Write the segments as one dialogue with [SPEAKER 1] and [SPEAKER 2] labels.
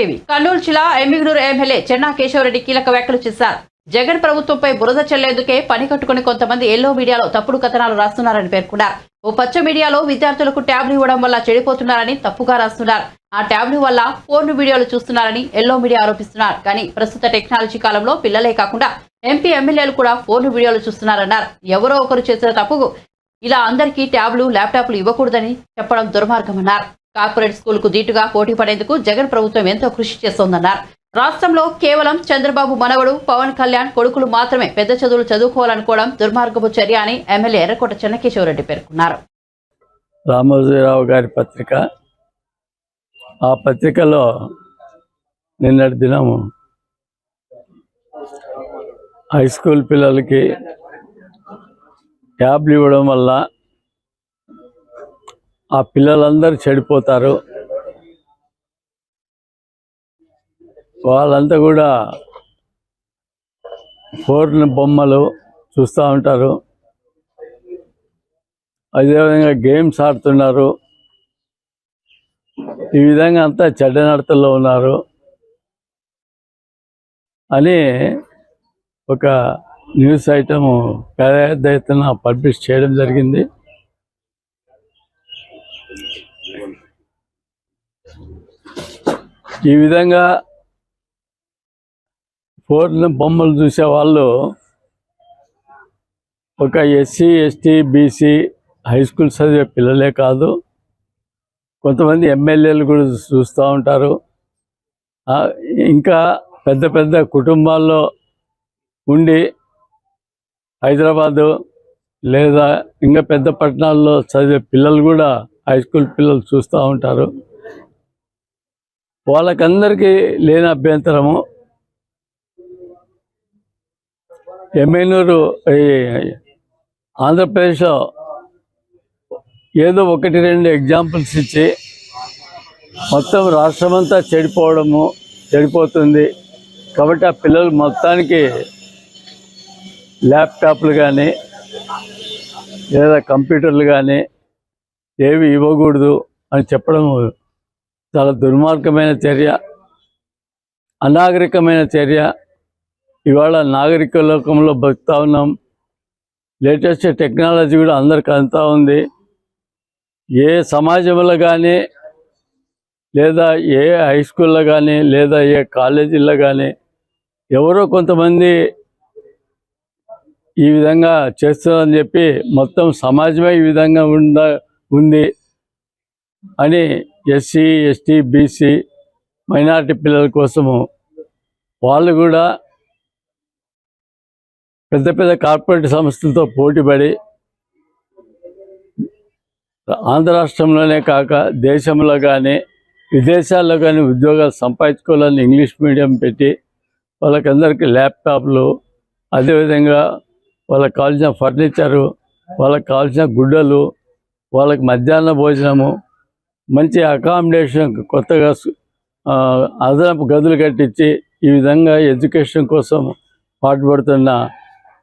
[SPEAKER 1] TV. Kurnool జిల్లా Emmiganur MLA Chenna Keshavareddy కీలక వ్యాఖ్యలు చేశారు. జగన్ ప్రభుత్వంపై బురద చెల్లేందుకే పని కట్టుకుని కొంతమంది ఎల్లో మీడియాలో తప్పుడు కథనాలు రాస్తున్నారని పేర్కొన్నారు. ఓ పచ్చ మీడియాలో విద్యార్థులకు ట్యాబ్లు ఇవ్వడం వల్ల చెడిపోతున్నారని తప్పుగా రాస్తున్నారు. ఆ ట్యాబ్లు వల్ల ఫోన్ వీడియోలు చూస్తున్నారని ఎల్లో మీడియా ఆరోపిస్తున్నారు. కానీ ప్రస్తుత టెక్నాలజీ కాలంలో పిల్లలే కాకుండా ఎంపీ ఎమ్మెల్యేలు కూడా ఫోన్ వీడియోలు చూస్తున్నారన్నారు. ఎవరో ఒకరు చేసిన తప్పుకు ఇలా అందరికీ ట్యాబ్లు ల్యాప్టాప్లు ఇవ్వకూడదని చెప్పడం దుర్మార్గమన్నారు. కార్పొరేట్ స్కూల్కు దీటుగా పోటీ పడేందుకు జగన్ ప్రభుత్వం ఎంతో కృషి చేస్తోందన్నారు. రాష్ట్రంలో కేవలం చంద్రబాబు మనవడు పవన్ కళ్యాణ్ కొడుకులు మాత్రమే పెద్ద చదువులు చదువుకోవాలనుకోవడం దుర్మార్గపు చర్య అని ఎమ్మెల్యే ఎర్రకోట చెన్నకేశవరెడ్డి పేర్కొన్నారు.
[SPEAKER 2] రామోజీరావు గారి పత్రిక. ఆ పత్రికలో నిన్నటి దినము హై స్కూల్ పిల్లలకి ట్యాబ్లు ఇవ్వడం వల్ల ఆ పిల్లలందరూ చెడిపోతారు. వాళ్ళంతా కూడా ఫోర్న్ బొమ్మలు చూస్తూ ఉంటారు. అదేవిధంగా గేమ్స్ ఆడుతున్నారు. ఈ విధంగా అంతా చెడ్డ నడతల్లో ఉన్నారు. అని ఒక న్యూస్ ఐటమ్ పెద్ద ఎత్తున పబ్లిష్ చేయడం జరిగింది. ఈ విధంగా ఫోర్ల బొమ్మలు చూసే వాళ్ళు ఒక SC ST BC high school చదివే పిల్లలే కాదు. కొంతమంది ఎమ్మెల్యేలు కూడా చూస్తూ ఉంటారు. ఆ, ఇంకా పెద్ద పెద్ద కుటుంబాల్లో ఉండి హైదరాబాదు లేదా ఇంకా పెద్ద పట్టణాల్లో చదివే పిల్లలు కూడా హై స్కూల్ పిల్లలు చూస్తూ ఉంటారు. వాళ్ళకందరికీ లేని అభ్యంతరము. ఎమ్మెనూరు ఆంధ్రప్రదేశ్లో ఏదో ఒకటి రెండు ఎగ్జాంపుల్స్ ఇచ్చి మొత్తం రాష్ట్రమంతా చెడిపోవడము చెడిపోతుంది. కాబట్టి ఆ పిల్లలు మొత్తానికి ల్యాప్టాప్లు కానీ లేదా కంప్యూటర్లు కానీ ఏవి ఇవ్వకూడదు అని చెప్పడం చాలా దుర్మార్గమైన చర్య అనాగరికమైన చర్య. ఇవాళ నాగరిక లోకంలో బతుకుతా ఉన్నాం. లేటెస్ట్ టెక్నాలజీ కూడా అందరికి అంతా ఉంది. ఏ సమాజంలో కానీ లేదా ఏ హై స్కూల్లో కానీ లేదా ఏ కాలేజీల్లో కానీ ఎవరో కొంతమంది ఈ విధంగా చేస్తున్నారని చెప్పి మొత్తం సమాజమే ఈ విధంగా ఉందా ఉంది. అని ఎస్సీ ఎస్టీ బీసీ మైనారిటీ పిల్లల కోసము వాళ్ళు కూడా పెద్ద పెద్ద కార్పొరేట్ సంస్థలతో పోటీపడి ఆంధ్ర రాష్ట్రంలోనే కాక దేశంలో కానీ విదేశాల్లో కానీ ఉద్యోగాలు సంపాదించుకోవాలని ఇంగ్లీష్ మీడియం పెట్టి వాళ్ళకందరికీ ల్యాప్టాప్లు అదేవిధంగా వాళ్ళకి కావాల్సిన ఫర్నిచరు వాళ్ళకి కావాల్సిన గుడ్డలు వాళ్ళకి మధ్యాహ్న భోజనము మంచి అకామిడేషన్ కొత్తగా అదనపు గదులు కట్టించి ఈ విధంగా ఎడ్యుకేషన్ కోసం పాటుపడుతున్న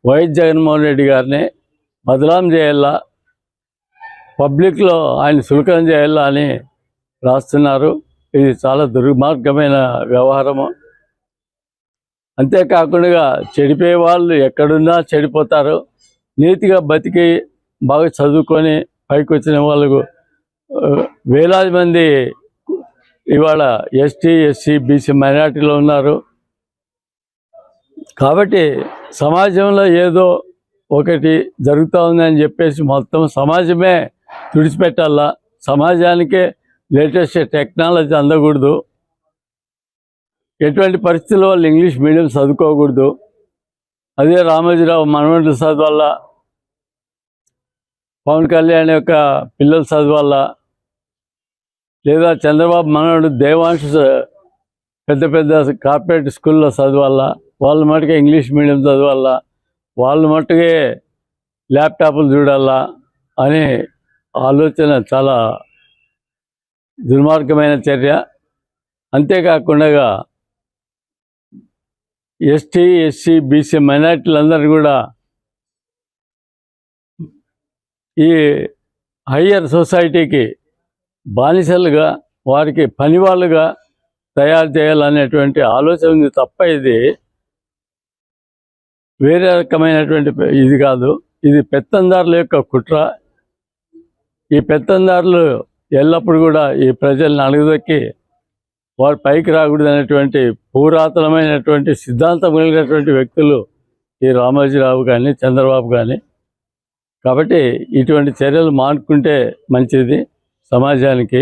[SPEAKER 2] వైఎస్ జగన్మోహన్ రెడ్డి గారిని బదలాం చేయాలా? పబ్లిక్లో ఆయన సులకం చేయాలా అని రాస్తున్నారు. ఇది చాలా దుర్మార్గమైన వ్యవహారము. అంతేకాకుండా చెడిపోయే వాళ్ళు ఎక్కడున్నా చెడిపోతారు. నీతిగా బతికి బాగా చదువుకొని పైకి వచ్చిన వాళ్ళకు వేలాది మంది ఇవాళ ఎస్టీ ఎస్సీ బీసీ మైనార్టీలో ఉన్నారు. కాబట్టి సమాజంలో ఏదో ఒకటి జరుగుతూ ఉందని చెప్పేసి మొత్తం సమాజమే తుడిచిపెట్టాలా? సమాజానికే లేటెస్ట్ టెక్నాలజీ అందకూడదు. ఎటువంటి పరిస్థితుల వాళ్ళు ఇంగ్లీష్ మీడియం చదువుకోకూడదు? అదే రామోజీరావు మనవడు చదవాల పవన్ కళ్యాణ్ యొక్క పిల్లలు చదవాల లేదా చంద్రబాబు మనవడు దేవాంశ పెద్ద పెద్ద కార్పొరేట్ స్కూల్లో చదవాలా వాళ్ళ మటుకే ఇంగ్లీష్ మీడియం చదవాలా వాళ్ళ మట్టుకే ల్యాప్టాప్లు చూడాలా అనే ఆలోచన చాలా దుర్మార్గమైన చర్య. అంతేకాకుండా ఎస్టీ ఎస్సీ బీసీ మైనార్టీలందరూ కూడా ఈ హయ్యర్ సొసైటీకి బానిసలుగా వారికి పనివాళ్ళుగా తయారు చేయాలనేటువంటి ఆలోచన ఉంది తప్ప ఇది వేరే రకమైనటువంటి ఇది కాదు. ఇది పెత్తందారుల యొక్క కుట్ర. ఈ పెత్తందారులు ఎల్లప్పుడూ కూడా ఈ ప్రజల్ని అణగదొక్కి వారు పైకి రాకూడదు అనేటువంటి పురాతనమైనటువంటి సిద్ధాంతం కలిగినటువంటి వ్యక్తులు ఈ రామోజీరావు కానీ చంద్రబాబు కానీ కాబట్టి ఇటువంటి చర్యలు మానుకుంటే మంచిది. సమాజానికి